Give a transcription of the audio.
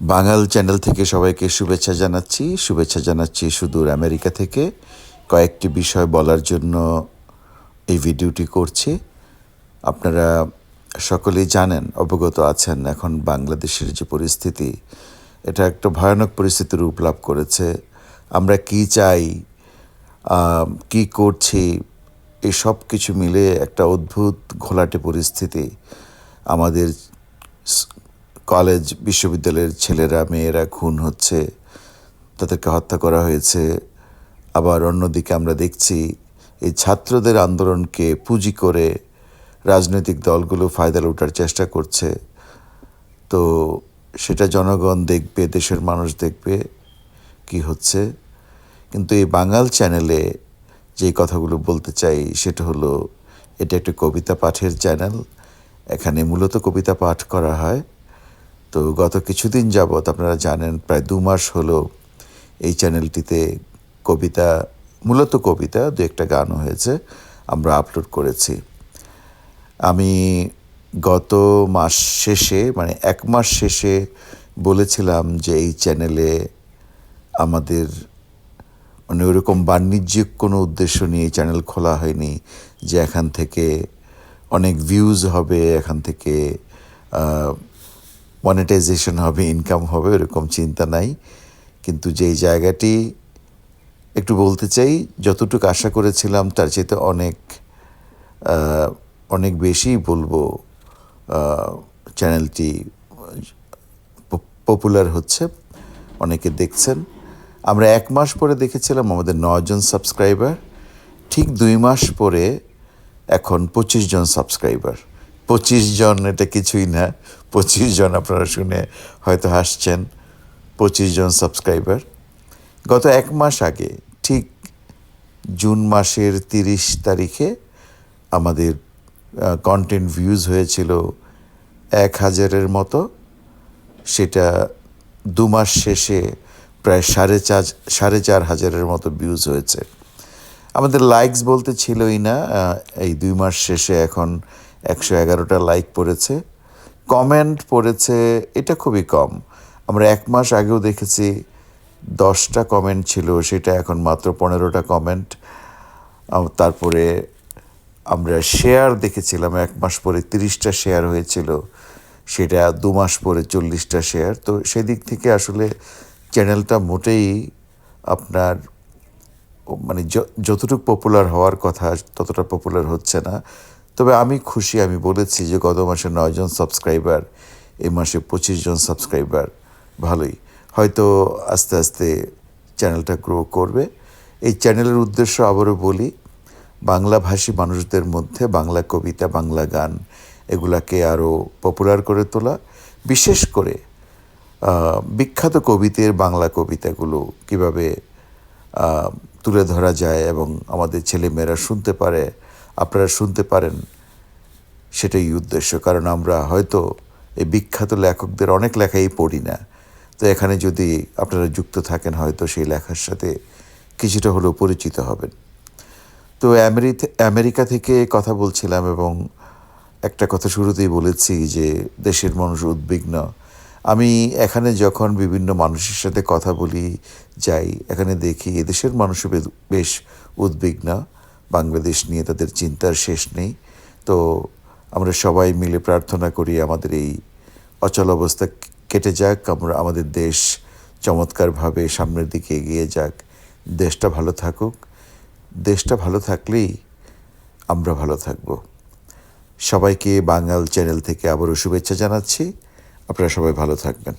বাঙাল channel থেকে সবাইকে শুভেচ্ছা জানাচ্ছি। শুভেচ্ছা জানাচ্ছি সুদূর আমেরিকা থেকে। কয়েকটি বিষয় বলার জন্য এই ভিডিওটি করছি। আপনারা সকলেই জানেন, অবগত আছেন এখন বাংলাদেশের যে পরিস্থিতি, এটা একটা ভয়ানক পরিস্থিতি রূপ লাভ করেছে। আমরা কি চাই কি করছি, এই সব কিছু মিলে একটা অদ্ভুত ঘোলাটে পরিস্থিতি আমাদের কলেজ বিশ্ববিদ্যালয়ের ছেলেরা, মেয়েরা খুন হচ্ছে, তাদেরকে হত্যা করা হয়েছে। আবার অন্যদিকে আমরা দেখছি, এই ছাত্রদের আন্দোলনকে পুঁজি করে রাজনৈতিক দলগুলো ফায়দা লুটার চেষ্টা করছে। তো সেটা জনগণ দেখবে, দেশের মানুষ দেখবে কি হচ্ছে। কিন্তু এই বাঙাল চ্যানেলে যে কথাগুলো বলতে চাই, সেটা হলো, এটা একটা কবিতা পাঠের চ্যানেল। এখানে মূলত কবিতা পাঠ করা হয়। তো গত কিছুদিন যাবৎ আপনারা জানেন, প্রায় দু মাস হলো এই চ্যানেলটিতে কবিতা, মূলত কবিতা, দু একটা গানও হয়েছে, আমরা আপলোড করেছি। আমি গত মাস শেষে মানে এক মাস শেষে বলেছিলাম যে এই চ্যানেলে আমাদের মানে ওরকম বাণিজ্যিক কোনো উদ্দেশ্য নিয়ে এই চ্যানেল খোলা হয়নি, যে এখান থেকে অনেক ভিউজ হবে, এখান থেকে মনিটাইজেশন হবে ইনকাম হবে এরকম চিন্তা নাই। কিন্তু যেই জায়গাটি একটু বলতে চাই, যতটুকু আশা করেছিলাম, তার চাইতে অনেক অনেক বেশি বলব চ্যানেলটি পপুলার হচ্ছে, অনেকে দেখছেন। আমরা এক মাস পরে দেখেছিলাম আমাদের নজন সাবস্ক্রাইবার ঠিক দুই মাস পরে এখন পঁচিশ জন সাবস্ক্রাইবার পঁচিশ জন, এটা কিছুই না। পঁচিশ জন আপনারা শুনে হয়তো হাসছেন। পঁচিশ জন সাবস্ক্রাইবার। গত এক মাস আগে, ঠিক জুন মাসের তিরিশ তারিখে আমাদের কন্টেন্ট ভিউজ হয়েছিল এক হাজারের মতো। সেটা দু মাস শেষে প্রায় সাড়ে চার সাড়ে চার হাজারের মতো ভিউজ হয়েছে। আমাদের লাইকস বলতে ছিলই না এই দুই মাস শেষে এখন একশো এগারোটা লাইক পড়েছে কমেন্ট পড়েছে, এটা খুবই কম। আমরা এক মাস আগেও দেখেছি দশটা কমেন্ট ছিল, সেটা এখন মাত্র পনেরোটা কমেন্ট তারপরে আমরা শেয়ার দেখেছিলাম, এক মাস পরে তিরিশটা শেয়ার হয়েছিল, সেটা দু মাস পরে চল্লিশটা শেয়ার তো সেদিক থেকে আসলে চ্যানেলটা মোটেই আপনার মানে যতটুকু পপুলার হওয়ার কথা, ততটা পপুলার হচ্ছে না। তবে আমি খুশি, আমি বলেছি যে গত মাসে নয়জন সাবস্ক্রাইবার এই মাসে পঁচিশ জন সাবস্ক্রাইবার ভালোই। হয়তো আস্তে আস্তে চ্যানেলটা গ্রো করবে। এই চ্যানেলের উদ্দেশ্য আবারও বলি বাংলাভাষী মানুষদের মধ্যে বাংলা কবিতা, বাংলা গান এগুলাকে আরও পপুলার করে তোলা। বিশেষ করে বিখ্যাত কবিদের বাংলা কবিতাগুলো কীভাবে তুলে ধরা যায় এবং আমাদের ছেলেমেয়েরা শুনতে পারে আপনারা শুনতে পারেন, সেটাই উদ্দেশ্য। কারণ আমরা হয়তো এই বিখ্যাত লেখকদের অনেক লেখাই পড়ি না। তো এখানে যদি আপনারা যুক্ত থাকেন, হয়তো সেই লেখার সাথে কিছুটা হলেও পরিচিত হবেন। তো আমেরি আমেরিকা থেকে কথা বলছিলাম এবং একটা কথা শুরুতেই বলেছি যে, দেশের মানুষ উদ্বিগ্ন। আমি এখানে যখন বিভিন্ন মানুষের সাথে কথা বলি, যাই, এখানে দেখি এদেশের মানুষও বেশ উদ্বিগ্ন। বাংলাদেশ নিয়ে তাদের চিন্তার শেষ নেই। তো আমরা সবাই মিলে প্রার্থনা করি আমাদের এই অচল অবস্থা কেটে যাক, আমরা আমাদের দেশ চমৎকারভাবে সামনের দিকে এগিয়ে যাক। দেশটা ভালো থাকুক। দেশটা ভালো থাকলেই আমরা ভালো থাকব। সবাইকে বাঙাল চ্যানেল থেকে আবারও শুভেচ্ছা জানাচ্ছি। আপনারা সবাই ভালো থাকবেন।